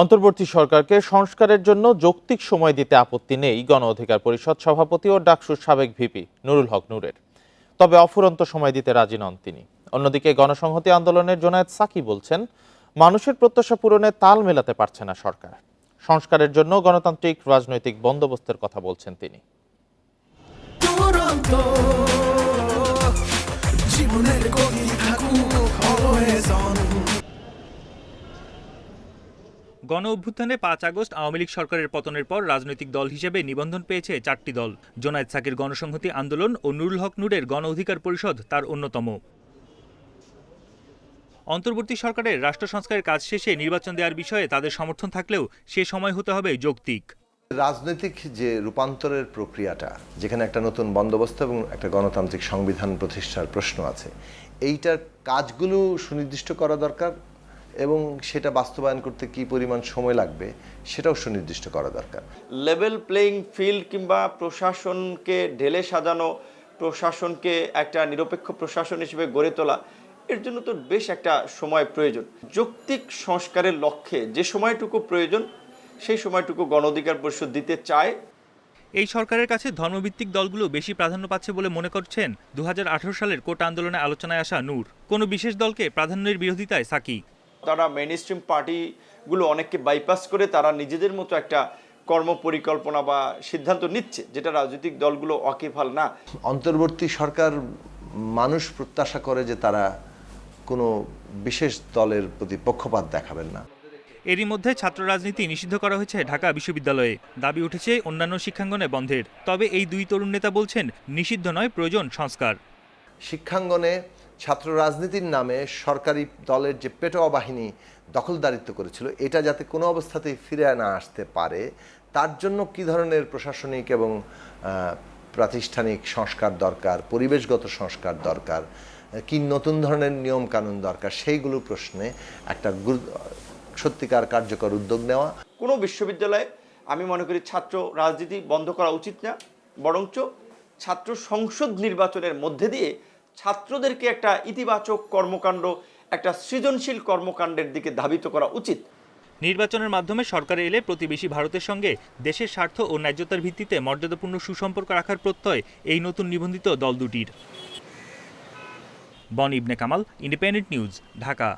অন্তর্বর্তী সরকারকে সংস্কারের জন্য যৌক্তিক সময় দিতে আপত্তি নেই গণ অধিকার পরিষদ সভাপতি ও ডাকসুর সাবেক ভিপি নুরুল হক নূরের। তবে অফুরন্ত সময় দিতে রাজি নন তিনি। অন্যদিকে গণসংহতি আন্দোলনের জোনায়েদ সাকি বলছেন, মানুষের প্রত্যাশা পূরণে তাল মেলাতে পারছে না সরকার। সংস্কারের জন্য গণতান্ত্রিক রাজনৈতিক বন্দোবস্তের কথা বলছেন তিনি। গণ অভ্যুত্থানে পাঁচ আগস্ট আওয়ামী লীগ সরকারের পতনের পর রাজনৈতিক দল হিসেবে নিবন্ধন পেয়েছে চারটি দল। জোনায়েদ সাকির গণসংহতি আন্দোলন ও নুরুল হক নূরের গণ অধিকার পরিষদ তার অন্যতম। অন্তর্বর্তী সরকারের রাষ্ট্র সংস্কারের কাজ শেষে নির্বাচন দেওয়ার বিষয়ে তাদের সমর্থন থাকলেও সে সময় হতে হবে যৌক্তিক। রাজনৈতিক যে রূপান্তরের প্রক্রিয়াটা, যেখানে একটা নতুন বন্দোবস্ত এবং একটা গণতান্ত্রিক সংবিধান প্রতিষ্ঠার প্রশ্ন আছে, এইটার কাজগুলো সুনির্দিষ্ট করা দরকার। এবং সেটা বাস্তবায়ন করতে কি পরিমাণ সময় লাগবে সেটাও সুনির্দিষ্ট করা দরকার। লেভেল প্লেইং ফিল্ড কিংবা প্রশাসনকে ঢেলে সাজানো প্রশাসনকে একটা নিরপেক্ষ প্রশাসন হিসেবে গড়ে তোলা এর জন্য তো বেশ একটা সময় প্রয়োজন। যৌক্তিক সংস্কারের লক্ষ্যে যে সময়টুকু প্রয়োজন সেই সময়টুকু গণ অধিকার পরিষদ দিতে চায়। এই সরকারের কাছে ধর্মভিত্তিক দলগুলো বেশি প্রাধান্য পাচ্ছে বলে মনে করছেন দু হাজার আঠারো সালের কোটা আন্দোলনে আলোচনায় আসা নূর। কোনো বিশেষ দলকে প্রাধান্যের বিরোধিতায় সাকি। তারা মেইন স্ট্রিম পার্টিগুলো অনেককে বাইপাস করে তারা নিজেদের মতো একটা কর্ম পরিকল্পনা বা সিদ্ধান্ত নিচ্ছে যেটা রাজনৈতিক দলগুলো অকিফাল না। অন্তর্বর্তী সরকার মানুষ প্রত্যাশা করে যে তারা কোনো বিশেষ দলের প্রতি পক্ষপাত দেখাবেন না। এরই মধ্যে ছাত্র রাজনীতি নিষিদ্ধ করা হয়েছে ঢাকা বিশ্ববিদ্যালয়ে। দাবি উঠেছে অন্যান্য শিক্ষাঙ্গনে বন্ধের। তবে এই দুই তরুণ নেতা বলছেন নিষিদ্ধ নয় প্রয়োজন সংস্কার। শিক্ষাঙ্গনে ছাত্র রাজনীতির নামে সরকারি দলের যে পেটোয়া বাহিনী দখলদারিত্ব করেছিল, এটা যাতে কোনো অবস্থাতেই ফিরে না আসতে পারে, তার জন্য কি ধরনের প্রশাসনিক এবং প্রাতিষ্ঠানিক সংস্কার দরকার, পরিবেশগত সংস্কার দরকার কি নতুন ধরনের নিয়ম কানুন দরকার, সেইগুলো প্রশ্নে একটা গুরু- সত্যিকার কার্যকর উদ্যোগ নেওয়া। কোনো বিশ্ববিদ্যালয়ে আমি মনে করি ছাত্র রাজনীতি বন্ধ করা উচিত না, বরঞ্চ ছাত্র সংসদ নির্বাচনের মধ্যে দিয়ে ছাত্রদেরকে একটা ইতিবাচক কর্মকাণ্ড, একটা সৃজনশীল কর্মকাণ্ডের দিকে ধাবিত করা উচিত। নির্বাচনের মাধ্যমে সরকারে এলে প্রতিবেশী ভারতের সঙ্গে দেশের স্বার্থ ও ন্যায্যতার ভিত্তিতে মর্যাদাপূর্ণ সুসম্পর্ক রাখার প্রত্যয় এই নতুন নিবন্ধিত দল দুটির। বন ইবনে কামাল, ইন্ডিপেন্ডেন্ট নিউজ, ঢাকা।